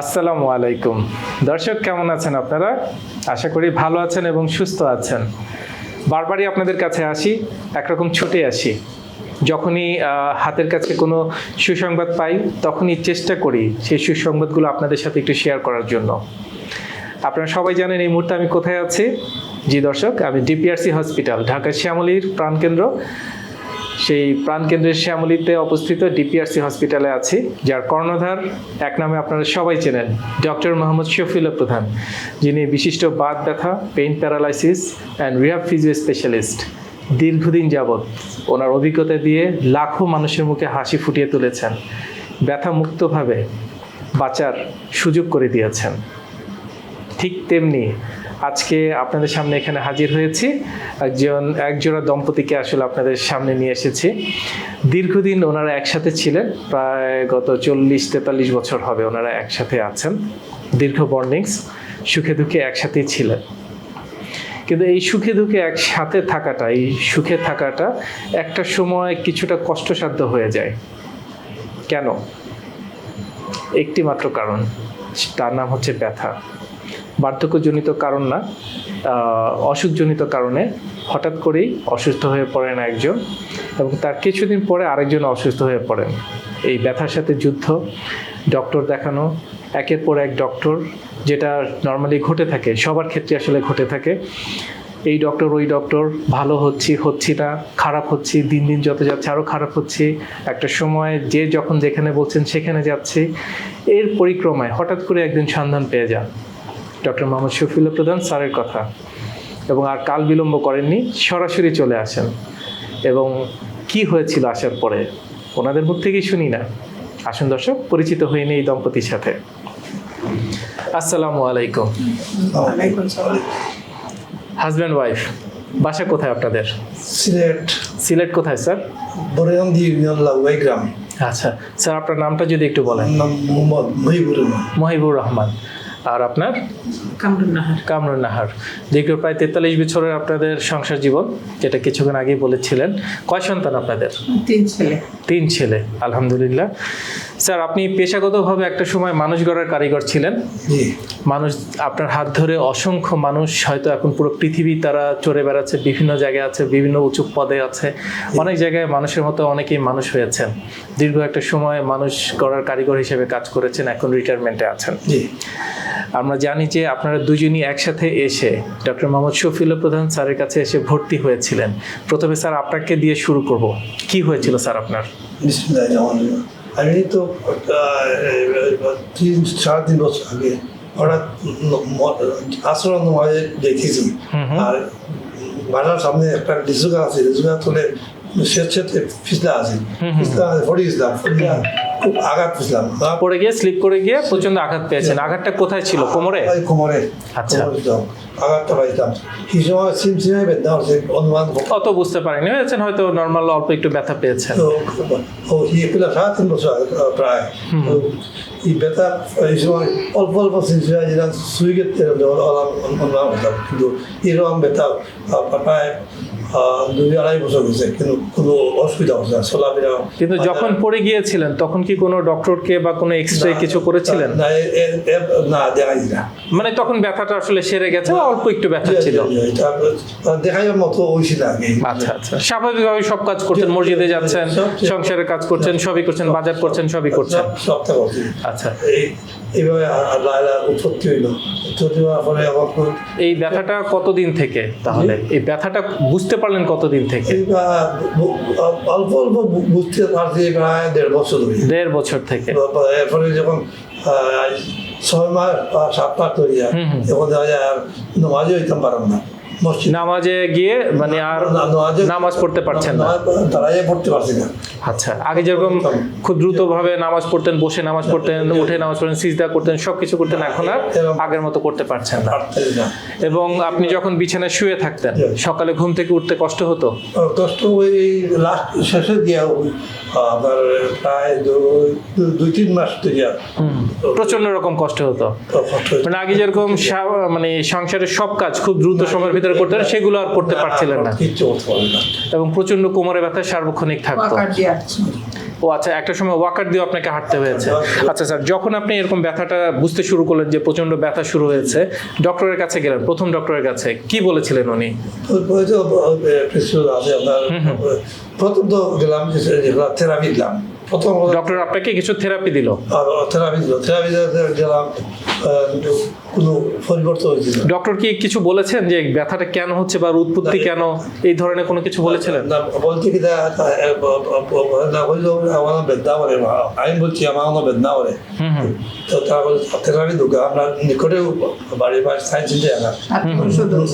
আসসালামু আলাইকুম। দর্শক, কেমন আছেন আপনারা? আশা করি ভালো আছেন এবং সুস্থ আছেন। বারবারই আপনাদের কাছে আসি, একরকম ছুটে আসি। যখনই হাতের কাছে কোনো সুসংবাদ পাই, তখনই চেষ্টা করি সেই সুসংবাদগুলো আপনাদের সাথে একটু শেয়ার করার জন্য। আপনারা সবাই জানেন এই মুহূর্তে আমি কোথায় আছি। জি দর্শক, আমি ডিপিআরসি হসপিটাল ঢাকা শ্যামলীর প্রাণকেন্দ্র। সেই প্রাণকেন্দ্রের শ্যামলীতে অবস্থিত ডিপিআরসি হসপিটালে আছি, যার কর্ণধার এক নামে আপনারা সবাই চেনেন, ডক্টর মোহাম্মদ শফিউল্লাহ প্রধান, যিনি বিশিষ্ট বাত ব্যথা, pain paralysis and rehab physio specialist. দীর্ঘদিন যাবৎ ওনার অভিজ্ঞতা দিয়ে লাখো মানুষের মুখে হাসি ফুটিয়ে তুলেছেন ব্যথা মুক্তভাবে বাঁচার সুযোগ করে দিয়েছেন। ঠিক তেমনি আজকে আপনাদের সামনে এখানে হাজির হয়েছি। একজন, একজোড়া দম্পতিকে আসলে আপনাদের সামনে নিয়ে এসেছি। দীর্ঘদিন ওনারা একসাথে ছিলেন, প্রায় গত চল্লিশ, তেতাল্লিশ বছর হবে ওনারা একসাথে আছেন। দীর্ঘ বর্নিংস সুখে দুঃখে একসাথেই ছিলেন। কিন্তু এই সুখে দুঃখে একসাথে থাকাটা, এই সুখে থাকাটা একটা সময় কিছুটা কষ্টসাধ্য হয়ে যায়। কেন? একটি মাত্র কারণ, তার নাম হচ্ছে ব্যথা। বার্ধক্যজনিত কারণ না অসুখজনিত কারণে হঠাৎ করেই অসুস্থ হয়ে পড়েন একজন এবং তার কিছুদিন পরে আরেকজন অসুস্থ হয়ে পড়েন। এই ব্যথার সাথে যুদ্ধ, ডক্টর দেখানো, একের পর এক ডক্টর, যেটা নর্মালি ঘটে থাকে, সবার ক্ষেত্রে আসলে ঘটে থাকে। এই ডক্টর, ওই ডক্টর, ভালো হচ্ছি হচ্ছি না, খারাপ হচ্ছি, দিন দিন যত যাচ্ছে আরও খারাপ হচ্ছে। একটা সময় যে যখন যেখানে বলছেন সেখানে যাচ্ছে। এর পরিক্রমায় হঠাৎ করে একদিন সন্ধান পেয়ে যান। ডক্টর মোহাম্মদ শফিউল্লাহ প্রধান স্যারের কথা। এবং আর কাল বিলম্ব করেননি সরাসরি চলে আসেন। এবং কি হয়েছিল আসার পরে ওনাদের মুখ থেকেই শুনি না। আসুন দর্শক পরিচিত নিই এই দম্পতির সাথে। আসসালামু আলাইকুম। হাজব্যান্ড ওয়াইফ বাসা কোথায় আপনাদের? সিলেট। সিলেট কোথায় স্যার? বরেন্দি ইউনিয়ন গ্রাম। আচ্ছা স্যার আপনার নামটা যদি একটু বলেন। মোহাম্মদ মহিবুর রহমান। মহিবুর রহমান। আর আপনার? কামরুন নাহার দীর্ঘ প্রায় তেতাল্লিশ বছরের আপনাদের সংসার জীবন যেটা কিছুক্ষণ আগে বলেছিলেন। কয় সন্তান আপনাদের? তিন ছেলে। তিন ছেলে আলহামদুলিল্লাহ। স্যার আপনি পেশাগতভাবে একটা সময় মানুষ গড়ার কারিগর ছিলেন। জি। মানুষ আপনার হাত ধরে অসংখ্য মানুষ হয়তো এখন পুরো পৃথিবী তারা চড়ে বেড়াচ্ছে বিভিন্ন জায়গায় আছে বিভিন্ন উঁচু পদে আছে। অনেক জায়গায় মানুষের মতো অনেকেই মানুষ হয়েছেন। দীর্ঘ একটা সময় মানুষ গড়ার কারিগর হিসেবে কাজ করেছেন এখন রিটায়ারমেন্টে আছেন। জি। আমরা জানি যে আপনারা দুজনই একসাথে এসে ডক্টর মোহাম্মদ শফিল প্রধান স্যারের কাছে এসে ভর্তি হয়েছিলেন। প্রথমে স্যার আপনাকে দিয়ে শুরু করব। কি হয়েছিল স্যার আপনার? আমি তো তিন সাড়ে তিন বছর আগে হঠাৎ আশ্রম মাঝে দেখেছি। আর বাজার সামনে একটা লিচু গাছ আছে লিচু গাছ তুলে স্বেচ্ছাতে ফিসলা আছে। ফিসলা আছে ফড়ি ফিসলা ফড়িয়া খুব আঘাত ফিসলাম পড়ে গিয়ে স্লিপ করে গিয়ে প্রচণ্ড আঘাত পেয়েছেন। আঘাতটা কোথায় ছিল? কোমরে? কোমরে। আচ্ছা। আঘাতটা পাইতাম সেই সময় সিম সিমে বেদনা হচ্ছে অনুমান অত বুঝতে পারিনি। হয়েছেন হয়তো নর্মাল অল্প একটু ব্যথা পেয়েছেন। ও পেলাম সাড়ে তিন বছর প্রায়। এই ব্যথা এই সময় অল্প অল্প সিলসিলা যেটা সুই গেতে অনুমান হতাম কিন্তু এরকম ব্যথা প্রায় দুই আড়াই বছর হয়েছে কিন্তু কোনো অসুবিধা হচ্ছে না চলাফেরা কিন্তু যখন পড়ে গিয়েছিলেন তখন কি কোনো ডক্টরকে বা কোনো এক্স রে কিছু করেছিলেন? না দেখাই না। মানে তখন ব্যথাটা আসলে সেরে গেছে অল্প একটু ব্যথা ছিল? দেখাই মতো হয়েছিল আগে। আচ্ছা আচ্ছা। স্বাভাবিকভাবে সব কাজ করছেন মসজিদে যাচ্ছেন সংসারের কাজ করছেন সবই করছেন বাজার করছেন সবই করছেন। সব- সবটা করছি। আচ্ছা। এই এইভাবে আল্লাহ আল্লাহ উৎপত্তি হইল। উৎপত্তি হওয়ার পরে এই ব্যথাটা কতদিন থেকে তাহলে? এই ব্যথাটা বুঝতে পারলেন কতদিন থেকে? অল্প অল্প বুঝতে পারছি প্রায় দেড় বছর দেড় বছর থেকে। এরপরে যখন আহ, ছয় মাস সাত মাস তৈরি হয়। তখন দেখা যায় আর নামাজে হইতাম পারলাম না। নামাজে গিয়ে মানে আর নামাজে- নামাজ পড়তে পারছেন না। দাঁড়াইয়ে পড়তে পারছি না। আচ্ছা আগে যেরকম খুব দ্রুত ভাবে নামাজ পড়তেন বসে নামাজ পড়তেন উঠে নামাজ পড়তেন সিজদা করতেন সবকিছু করতেন এখন আর আগের মতো করতে পারছেন না। এবং আপনি যখন বিছানায় শুয়ে থাকতেন সকালে ঘুম থেকে উঠতে কষ্ট হতো? কষ্ট ওই লাস্ট শেষে গিয়া ওই আপনার প্রায় দুই তিন মাস থেকে প্রচণ্ড রকম কষ্ট হতো। মানে আগে যেরকম মানে সংসারের সব কাজ খুব দ্রুত সময়ের ভিতরে করতেন সেগুলো আর করতে পারছিলেন না। করতে এবং প্রচণ্ড কোমরে ব্যথা সার্বক্ষণিক থাকতো। ও আচ্ছা একটা সময় ওয়াকার দিয়ে আপনাকে হাঁটতে হয়েছে। আচ্ছা স্যার যখন আপনি এরকম ব্যথাটা বুঝতে শুরু করলেন যে প্রচণ্ড ব্যথা শুরু হয়েছে ডক্টরের কাছে গেলেন প্রথম ডক্টরের কাছে কি বলেছিলেন উনি? প্রথম তো গেলাম থেরাপি দিলাম। প্রথম ডক্টর আপনাকে কিছু থেরাপি দিল থেরাপি দিল থেরাপি গেলাম কোনো পরিবর্তন হয়েছিল ডক্টর কি কিছু বলেছেন যে ব্যথাটা কেন হচ্ছে বা উৎপত্তি কেন এই ধরনের কোনো কিছু বলেছিলেন না, বলছি কি না হইলেও আমার বেদনা করে আমি বলছি আমার কোনো বেদনা করে তো তারপরে থেরাপি ঢুকে আমরা নিকটে বাড়ির পাশে দিচ্ছে।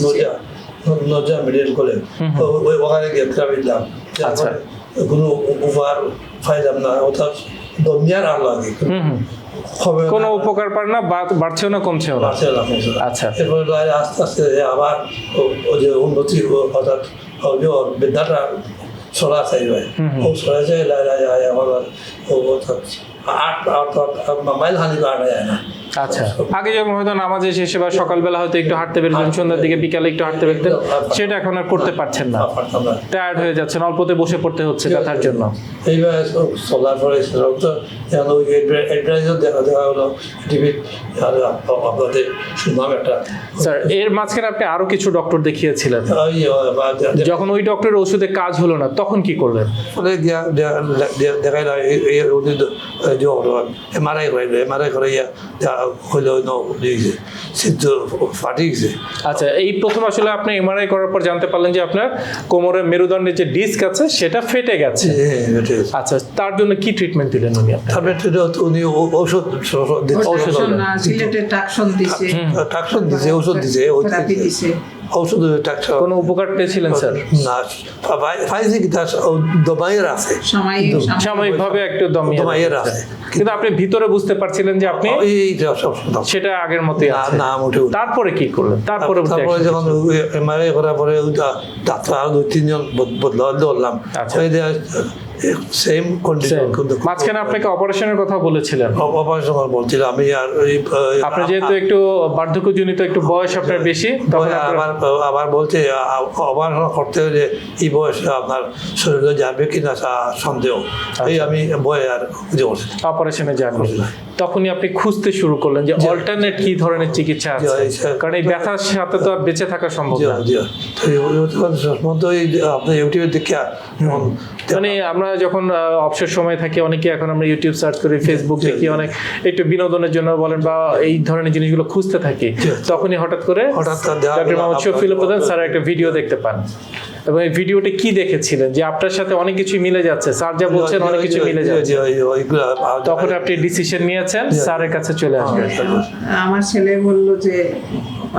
নদিয়া নদিয়া মেডিকেল কলেজ ওখানে গিয়ে থেরাপি দিলাম আচ্ছা। কোনো উপহার পাইলাম না অর্থাৎ দমিয়ার আর লাগে কোনো উপকার পান না বাড়ছেও না কমছেও না। আচ্ছা। এরপরে আস্তে আস্তে আবার ও- ও যে উন্নতি অর্থাৎ বিদ্যাটা ছড়া চাইবে ও ছড়া চাই লাই লাই আমার ও অর্থাৎ আট আট আট মাইল হানি কাটা যায় না আচ্ছা আগে যেমন হয়তো নামাজে শেষে বা সকালবেলা হয়তো একটু হাঁটতে পেরেছেন সন্ধ্যার দিকে বিকালে একটু হাঁটতে পেরেছেন সেটা এখন আর করতে পারছেন না টায়ার্ড হয়ে যাচ্ছেন অল্পতে বসে পড়তে হচ্ছে ব্যথার জন্য এইবার চলার পরে তো হলো আপনাদের একটা স্যার এর মাঝখানে আপনি আরও কিছু ডক্টর দেখিয়েছিলেন যখন ওই ডক্টরের ওষুধে কাজ হলো না তখন কি করলেন ফলে দিয়া দেখাই না এই উনি যে এমআরআই করাইলো এমআরআই করাইয়া হইলে সিদ্ধ ফাটে গেছে আচ্ছা এই প্রথম আসলে আপনি এমআরআই করার পর জানতে পারলেন যে আপনার কোমরের মেরুদণ্ডের যে ডিস্ক আছে সেটা ফেটে গেছে। আচ্ছা তার জন্য কি ট্রিটমেন্ট দিলেন উনি আপনাকে? তারপরে উনি ঔষধ দিচ্ছে। ঔষধ টাকশন, সিলেটে টাকশন দিছে। টাকশন দিছে। ঔষধ টাকশন কোনো উপকার পেয়েছিলেন স্যার? না পাইছে কি তার দমাইয়ের আছে। সাময়িকভাবে একটু দমাইয়ের আছে। কিন্তু আপনি ভিতরে বুঝতে পারছিলেন যে আপনি সেটা আগের মতোই না আছে। না মোটেও তারপরে কি করলেন? তারপরে তারপরে যখন এমআরআই করার পরে ডাক্তার দুই তিনজন বদ- বদলা ধরলাম। আচ্ছা। সেম কন্ডিশন কিন্তু মাঝখানে আপনাকে অপারেশনের কথা বলেছিলেন। অপারেশন বলছিল আমি আর ওই আপনার যেহেতু একটু বার্ধক্যজনিত একটু বয়স আপনার বেশি তখন আবার আবার বলছে অপারেশন করতে হলে এই বয়সে আপনার শরীরে যাবে কিনা সন্দেহ। এই আমি বয়ে আর অপারেশনে যাননি। তখনই আপনি খুঁজতে শুরু করলেন যে অল্টারনেট কি ধরনের চিকিৎসা আছে। কারণ এই ব্যথার সাথে তো আর বেঁচে থাকা সম্ভব না। ইউটিউবে দেখে মানে আমরা যখন অবসর সময় থাকি অনেকে এখন আমরা ইউটিউব সার্চ করি ফেসবুক দেখি অনেক একটু বিনোদনের জন্য বলেন বা এই ধরনের জিনিসগুলো খুঁজতে থাকি। তখনই হঠাৎ করে হঠাৎ ডক্টর মোহাম্মদ আপনার- প্রধান স্যার একটা ভিডিও দেখতে পান। এবং এই ভিডিওটা কি দেখেছিলেন? যে আপনার সাথে অনেক কিছু মিলে যাচ্ছে। স্যার যা বলছেন অনেক কিছু মিলে যাচ্ছে। তখন আপনি ডিসিশন নিয়েছেন। স্যারের কাছে চলে আসবেন। আমার ছেলে বলল যে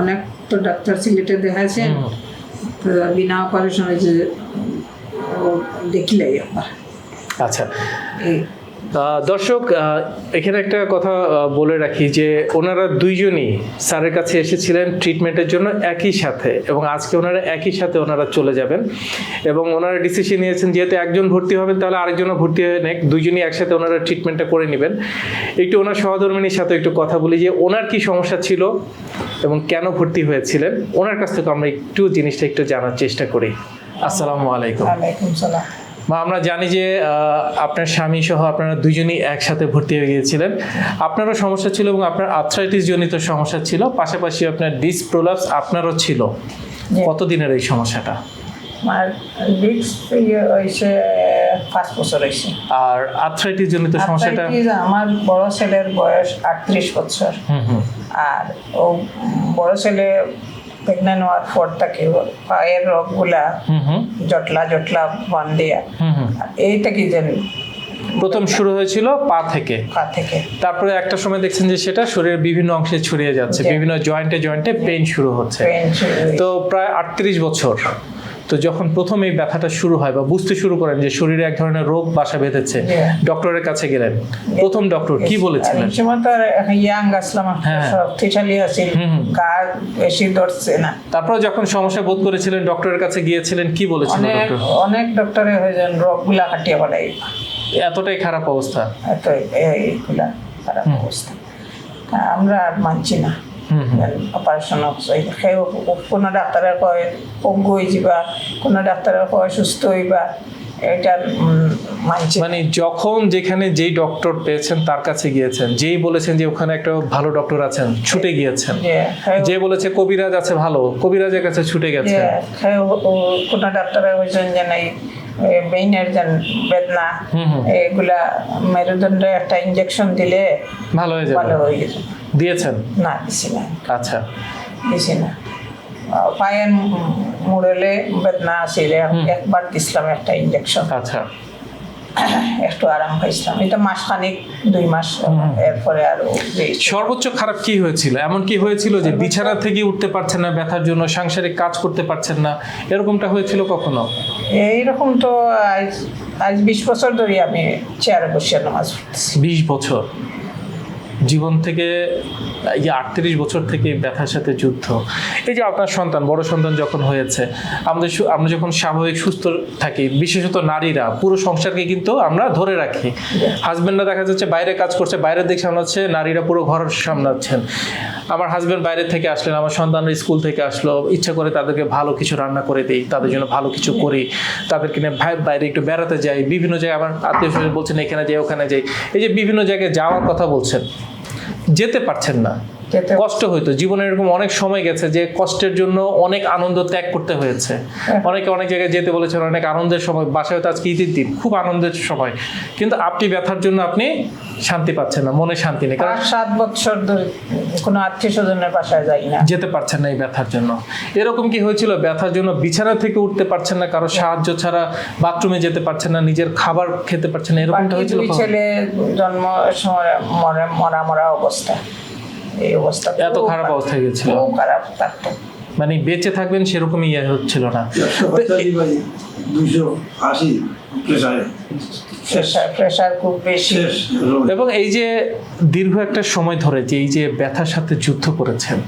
অনেক তো ডাক্তার সিলেটে দেখাইছেন তো বিনা অপারেশনে যে ও দেখিলাই আবার আচ্ছা। দর্শক এখানে একটা কথা বলে রাখি যে ওনারা দুইজনই স্যারের কাছে এসেছিলেন ট্রিটমেন্টের জন্য একই সাথে এবং আজকে ওনারা একই সাথে ওনারা চলে যাবেন এবং ওনারা ডিসিশন নিয়েছেন যেহেতু একজন ভর্তি হবেন, তাহলে আরেকজনও ভর্তি হয়ে নেক। দুইজনই একসাথে ওনারা ট্রিটমেন্টটা করে নেবেন। একটু ওনার সহধর্মিনীর সাথে একটু কথা বলি যে ওনার কি সমস্যা ছিল এবং কেন ভর্তি হয়েছিলেন, ওনার কাছ থেকে আমরা একটু জিনিসটা একটু জানার চেষ্টা করি। আসসালামু আলাইকুম। ওয়ালাইকুম সালাম। মা আমরা জানি যে আপনার স্বামী সহ আপনারা দুজনেই একসাথে ভর্তি হয়ে গিয়েছিলেন। আপনারও সমস্যা ছিল এবং আপনার আর্থ্রাইটিস জনিত সমস্যা ছিল পাশাপাশি আপনার ডিস প্রোলাপস আপনারও ছিল। কতদিনের এই সমস্যাটা? আমার ডিস্ক হয়েছে পাঁচ বছর হয়েছে। আর আর্থ্রাইটিস জনিত সমস্যাটা আমার বড় ছেলের বয়স আটত্রিশ বছর। আর ও বড় ছেলে প্রেগনেন্ট হওয়ার পর তাকে পায়ের রোগগুলা জটলা জটলা বান হুম হুম এইটা কি জানি প্রথম শুরু হয়েছিল পা থেকে পা থেকে তারপরে একটা সময় দেখছেন যে সেটা শরীরের বিভিন্ন অংশে ছড়িয়ে যাচ্ছে বিভিন্ন জয়েন্টে জয়েন্টে পেন শুরু হচ্ছে। তো প্রায় আটত্রিশ বছর তো যখন প্রথম এই ব্যথাটা শুরু হয় বা বুঝতে শুরু করেন যে শরীরে এক ধরনের রোগ বাসা বেঁধেছে ডক্টরের কাছে গেলেন। প্রথম ডক্টর কি বলেছিলেন? ইয়াং আসলাম হ্যাঁ। শক্তিশালী আছি হুম হুম। বেশি ধরছে না। তারপর যখন সমস্যা বোধ করেছিলেন ডক্টরের কাছে গিয়েছিলেন কি বলেছিলেন অনেক ডক্টর? অনেক ডক্টরে হয়ে যান রোগগুলা কাটিয়ে বলাই। এতটাই খারাপ অবস্থা। এত এইগুলা খারাপ অবস্থা। আমরা আর মানছি না। অপারেশন সেই কোনো ডাক্তারে কয় অজ্ঞ হয়ে যাবা কোনো ডাক্তারে কয় সুস্থ হইবা উম, মানে যখন যেখানে যেই ডক্টর পেয়েছেন তার কাছে গিয়েছেন যেই বলেছেন যে ওখানে একটা ভালো ডক্টর আছেন ছুটে গিয়েছেন। যে হ্যাঁ, যে বলেছে কবিরাজ আছে ভালো কবিরাজের কাছে ছুটে গেছে হ্যাঁ, কোনো ডাক্তারে হয়েছেন যে নাই বেইনের যেন বেদনা। এগুলা মেরুদণ্ডে একটা ইঞ্জেকশন দিলে ভালো হয়ে ভালো যাবে হয়ে গেছে দিয়েছেন? না দিছি না। আচ্ছা। দিছি না। পায়ের মুড়েলে বেদনা আসলে একবার দিছিলাম একটা ইঞ্জেকশন আচ্ছা। একটু আরাম পাইছিলাম। এটা মাসখানিক দুই মাস এরপরে আরও। সর্বোচ্চ খারাপ কি হয়েছিল? এমন কি হয়েছিল যে বিছানা থেকে উঠতে পারছেন না ব্যথার জন্য সাংসারিক কাজ করতে পারছেন না? এরকমটা হয়েছিল কখনো? এইরকম তো আজ আজ বিশ বছর ধরে আমি চেয়ারে বসে নামাজ পড়তেছি। বিশ বছর? জীবন থেকে, এই আটত্রিশ বছর থেকে ব্যথার সাথে যুদ্ধ। এই যে আপনার সন্তান, বড় সন্তান যখন হয়েছে, আমাদের আমরা যখন স্বাভাবিক সুস্থ থাকি, বিশেষত নারীরা, পুরো সংসারকে কিন্তু আমরা ধরে রাখি। হাজব্যান্ডরা দেখা যাচ্ছে বাইরে কাজ করছে, বাইরের দিক সামলাচ্ছে, নারীরা পুরো ঘর সামলাচ্ছেন। আমার হাজব্যান্ড বাইরে থেকে আসলেন, আমার সন্তানরা স্কুল থেকে আসলো, ইচ্ছা করে তাদেরকে ভালো কিছু রান্না করে দিই, তাদের জন্য ভালো কিছু করি, তাদেরকে নিয়ে বাইরে একটু বেড়াতে যাই, বিভিন্ন জায়গায় আমার আত্মীয় স্বজন বলছেন, এখানে যাই, ওখানে যাই। এই যে বিভিন্ন জায়গায় যাওয়ার কথা বলছেন যেতে পারছেন না। কষ্ট হইতো। জীবনে এরকম অনেক সময় গেছে যে কষ্টের জন্য অনেক আনন্দ ত্যাগ করতে হয়েছে। অনেকে অনেক জায়গায় যেতে বলেছেন অনেক আনন্দের সময়। বাসায় হয়তো আজকে ঈদের দিন খুব আনন্দের সময়। কিন্তু আপনি ব্যথার জন্য আপনি শান্তি পাচ্ছেন না মনে শান্তি নেই। কারণ সাত বছর ধরে কোনো আত্মীয় স্বজনের বাসায় যাই না। যেতে পারছেন না এই ব্যথার জন্য। এরকম কি হয়েছিল? ব্যথার জন্য বিছানা থেকে উঠতে পারছেন না কারও সাহায্য ছাড়া বাথরুমে যেতে পারছেন না নিজের খাবার খেতে পারছেন না এরকমটা হয়েছিল ছেলে জন্ম সময় মরা মরা অবস্থা। এই অবস্থা। এত খারাপ অবস্থা গেছিল। খারাপ থাকতো মানে বেঁচে থাকবেন সেরকম ইয়ে হচ্ছিল না। একশো দুশো আশি প্রেশার প্রেশার খুব বেশি। এবং এই যে দীর্ঘ একটা সময় ধরে যে এই যে ব্যথার সাথে যুদ্ধ করেছেন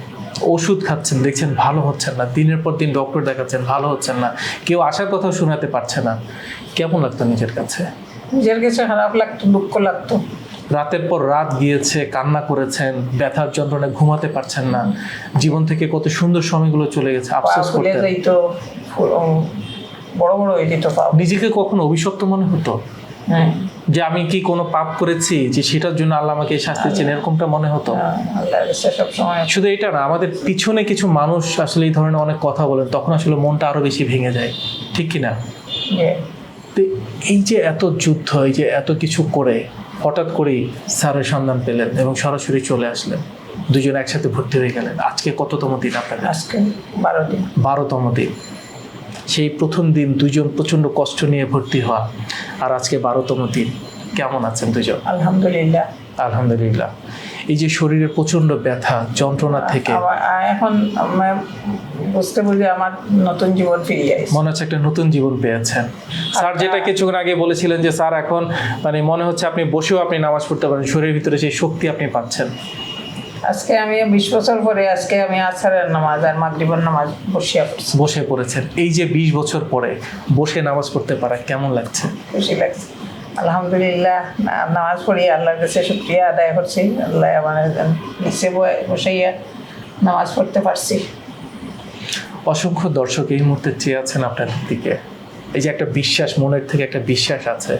ওষুধ খাচ্ছেন দেখছেন ভালো হচ্ছেন না দিনের পর দিন ডক্টর দেখাচ্ছেন ভালো হচ্ছেন না কেউ আসার কথা শোনাতে পারছে না। কেমন লাগতো নিজের কাছে? নিজের কাছে খারাপ লাগতো দুঃখ লাগতো। রাতের পর রাত গিয়েছে কান্না করেছেন ব্যথার যন্ত্রণায় ঘুমাতে পারছেন না। জীবন থেকে কত সুন্দর সময়গুলো চলে গেছে আফসোস উম, বড় বড় হয়ে যেত নিজেকে কখনো অভিশপ্ত মনে হতো? হ্যাঁ। যে আমি কি কোনো পাপ করেছি যে সেটার জন্য আল্লাহ আমাকে শাস্তি দিচ্ছেন এরকমটা মনে হতো? হ্যাঁ, শুধু এটা না আমাদের পিছনে কিছু মানুষ আসলে এই ধরনের অনেক কথা বলেন তখন আসলে মনটা আরও বেশি ভেঙে যায়। ঠিক কি না তো এই যে এত যুদ্ধ এই যে এত কিছু করে হঠাৎ করেই স্যারের সন্ধান পেলেন এবং সরাসরি চলে আসলেন। দুজন একসাথে ভর্তি হয়ে গেলেন। আজকে কততম দিন আপনাদের? আজকে বারো দিন। বারোতম দিন। সেই প্রথম দিন দুজন প্রচণ্ড কষ্ট নিয়ে ভর্তি হওয়া আর আজকে বারোতম দিন। কেমন আছেন দুজন? আলহামদুলিল্লাহ। আলহামদুলিল্লাহ। এই যে শরীরে প্রচণ্ড ব্যথা যন্ত্রণা থেকে এখন বুঝতে বুঝে আমার নতুন জীবন ফিরিয়ে আসছে। মনে হচ্ছে একটা নতুন জীবন পেয়েছেন। স্যার যেটা কিছুক্ষণ আগে বলেছিলেন যে স্যার এখন মানে মনে হচ্ছে আপনি বসেও আপনি নামাজ পড়তে পারেন শরীরের ভিতরে সেই শক্তি আপনি পাচ্ছেন। আজকে আমি বিশ বছর পরে আজকে আমি আছারের নামাজ আর মাগরিবের নামাজ পড়ছি। বসে পড়েছেন। এই যে বিশ বছর পরে বসে নামাজ পড়তে পারা কেমন লাগছে? খুশি লাগছে। আলহামদুলিল্লাহ নামাজ পড়ি আল্লাহর কাছে শুক্রিয়া আদায় করছি। আল্লাহ আমার নিচে বসাইয়া নামাজ পড়তে পারছি। অসংখ্য দর্শক এই মুহূর্তে চেয়ে আছেন আপনাদের দিকে। এই যে একটা বিশ্বাস, মনের থেকে একটা বিশ্বাস আছে।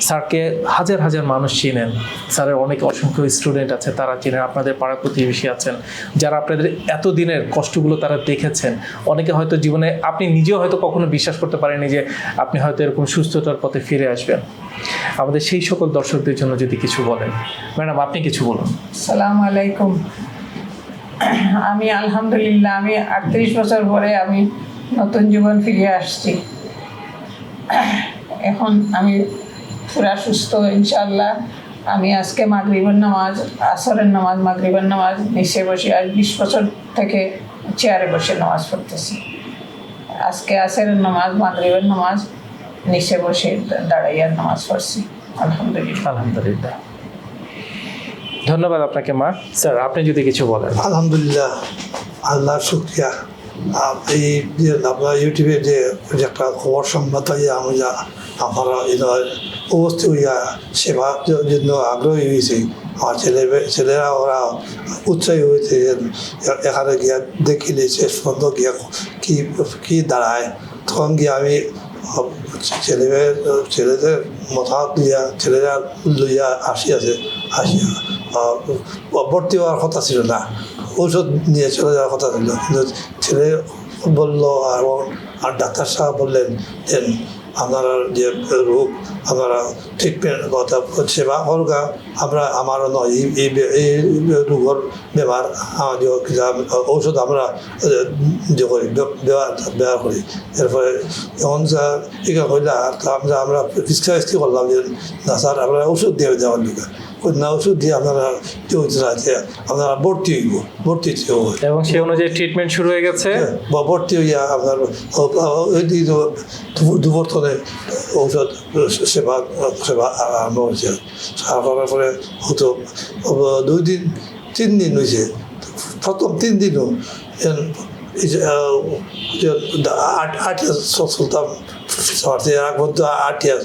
স্যারকে হাজার হাজার মানুষ চিনেন। স্যারের অনেক অসংখ্য স্টুডেন্ট আছে, তারা চিনেন, আপনাদের পাড়া প্রতিবেশী আছেন। যারা আপনাদের এত দিনের কষ্টগুলো তারা দেখেছেন। অনেকে হয়তো জীবনে, আপনি নিজেও হয়তো কখনো বিশ্বাস করতে পারেননি যে আপনি হয়তো এরকম সুস্থতার পথে ফিরে আসবেন। আমাদের সেই সকল দর্শকদের জন্য যদি কিছু বলেন। ম্যাডাম, আপনি কিছু বলুন। সালাম আলাইকুম। আমি আলহামদুলিল্লাহ, আমি আটত্রিশ বছর পরে আমি নতুন জীবন ফিরে আসছি। এখন আমি পুরা সুস্থ ইনশাল্লাহ আমি আজকে মাগরিবের নামাজ, আসরের নামাজ, মাগরিবের নামাজ, নিচে বসে আজ বিশ বছর থেকে চেয়ারে বসে নামাজ পড়তেছি। আজকে আসরের নামাজ, মাগরিবের নামাজ, নিচে বসে দাঁড়াইয়ার নামাজ পড়ছি। আলহামদুলিল্লাহ। আলহামদুলিল্লাহ। ধন্যবাদ আপনাকে, মা। স্যার, আপনি যদি কিছু বলেন। আলহামদুলিল্লাহ, আল্লাহর শুক্রিয়া। এই যে আপনার ইউটিউবে যে একটা খবর সম্মত হয়ে আমি যা আমার উপস্থিত হইয়া সেবার জন্য আগ্রহী হয়েছি আমার ছেলে, ছেলেরা ওরা উৎসাহী হয়েছে এখানে গিয়া দেখিলে শেষ পর্যন্ত গিয়া কি কি দাঁড়ায়। তখন গিয়ে আমি ছেলে ছেলেদের মাথা লইয়া ছেলেরা লইয়া আসিয়াছে আসিয়া ভর্তি হওয়ার কথা ছিল না। ঔষধ নিয়ে চলে যাওয়ার কথা ছিল। কিন্তু ছেলে বলল, আর ডাক্তার সাহেব বললেন আপনারা যে রোগ আপনারা ট্রিটমেন্ট কথা সেবা করগা আমরা আমারও নয়। এই বে- রোগের ব্যবহার ঔষধ আমরা যে করি ব্যবহার করি। এরপরে যখন যা ইকা হইলা আমরা আমরা করলাম যে, না স্যার, আমরা ঔষধ দিয়ে দেওয়ার লিখা না ওষুধ দিয়ে আপনারা না যে আপনারা ভর্তি হইব ভর্তি হইতে হবে এবং সেই অনুযায়ী ট্রিটমেন্ট শুরু হয়ে গেছে বা ভর্তি হইয়া আপনার দুবর্তনে ঔষধ সেবা সেবা আরম্ভ হয়েছে করার পরে হতো দুই দিন তিন দিন হয়েছে প্রথম তিন দিনও আট আটিয়া চলতাম আটিয়া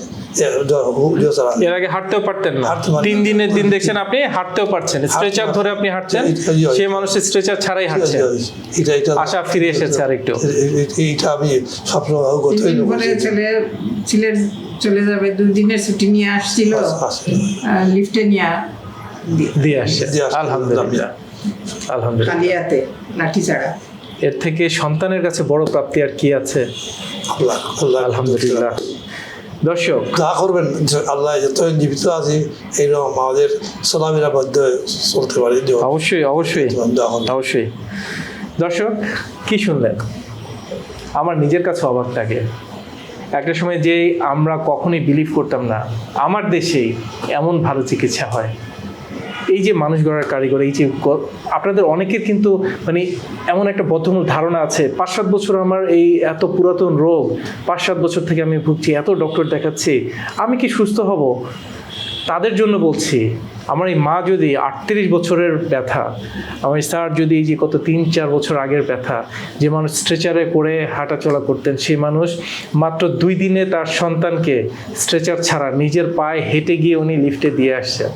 এর আগে হাঁটতেও পারতেন না। তিন দিনের দিন দেখছেন আপনি হাঁটতেও পারছেন। স্ট্রেচার ধরে আপনি হাঁটছেন এই- এই- সেই মানুষ স্ট্রেচার ছাড়াই হাঁটছেন। এটা এটা আশা ফিরে এসেছে আরেকটু। এই- এই- এইটা আমি সবসময় অবগত তিন দিন হইলে পরে ছেলে চলে যাবে দুই দিনের ছুটি নিয়ে আসছিল। লিফটে নিয়ে দিয়ে আসছে। আলহামদুলিল্লাহ। আলহামদুলিল্লাহ। কালিয়াতে লাঠি চাড়া এর থেকে সন্তানের কাছে বড় প্রাপ্তি আর কি আছে? আল্লাহ আল্লাহ। আলহামদুলিল্লাহ। দর্শক যা করবেন আল্লাহ যত জীবিত আছি এইরকম আমাদের সোনামিরা বাধ্য চলতে পারে অবশ্যই অবশ্যই অবশ্যই। দর্শক কি শুনলেন? আমার নিজের কাছে অবাক লাগে। একটা সময় যে আমরা কখনই বিলিভ করতাম না আমার দেশেই এমন ভালো চিকিৎসা হয়। এই যে মানুষ গড়ার কারিগর, এই যে আপনাদের অনেকের কিন্তু মানে এমন একটা বদ্ধমূল ধারণা আছে পাঁচ সাত বছর আমার এই এত পুরাতন রোগ পাঁচ সাত বছর থেকে আমি ভুগছি, এত ডক্টর দেখাচ্ছি, আমি কি সুস্থ হব? তাদের জন্য বলছি, আমার এই মা যদি আটত্রিশ বছরের ব্যথা, আমার স্যার যদি এই যে কত তিন চার বছর আগের ব্যথা, যে মানুষ স্ট্রেচারে করে হাঁটাচলা করতেন, সেই মানুষ মাত্র দুই দিনে তার সন্তানকে স্ট্রেচার ছাড়া নিজের পায়ে হেঁটে গিয়ে উনি লিফটে দিয়ে আসছেন।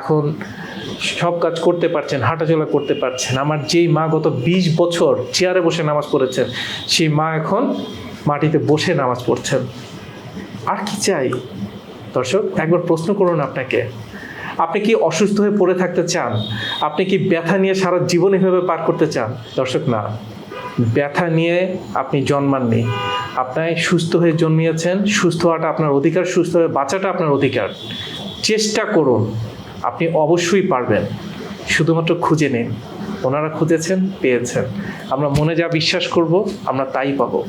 এখন সব কাজ করতে পারছেন, হাঁটাচলা করতে পারছেন। আমার যেই মা গত বিশ বছর চেয়ারে বসে নামাজ পড়েছেন, সেই মা এখন মাটিতে বসে নামাজ পড়ছেন। আর কি চাই? দর্শক, একবার প্রশ্ন করুন আপনাকে। আপনি কি অসুস্থ হয়ে পড়ে থাকতে চান? আপনি কি ব্যথা নিয়ে সারা জীবন এভাবে পার করতে চান? দর্শক, না। ব্যথা নিয়ে আপনি জন্মাননি। আপনি সুস্থ হয়ে জন্মিয়েছেন, সুস্থ হওয়াটা আপনার অধিকার, সুস্থ হয়ে বাঁচাটা আপনার অধিকার। চেষ্টা করুন। আপনি অবশ্যই পারবেন। শুধুমাত্র খুঁজে নিন। ওনারা খুঁজেছেন পেয়েছেন। আমরা মনে যা বিশ্বাস করব আমরা তাই পাব।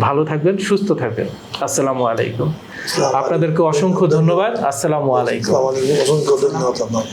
ভালো থাকবেন সুস্থ থাকবেন। আসসালামু আলাইকুম। আপনাদেরকে অসংখ্য ধন্যবাদ। আসসালামু আলাইকুম। অসংখ্য ধন্যবাদ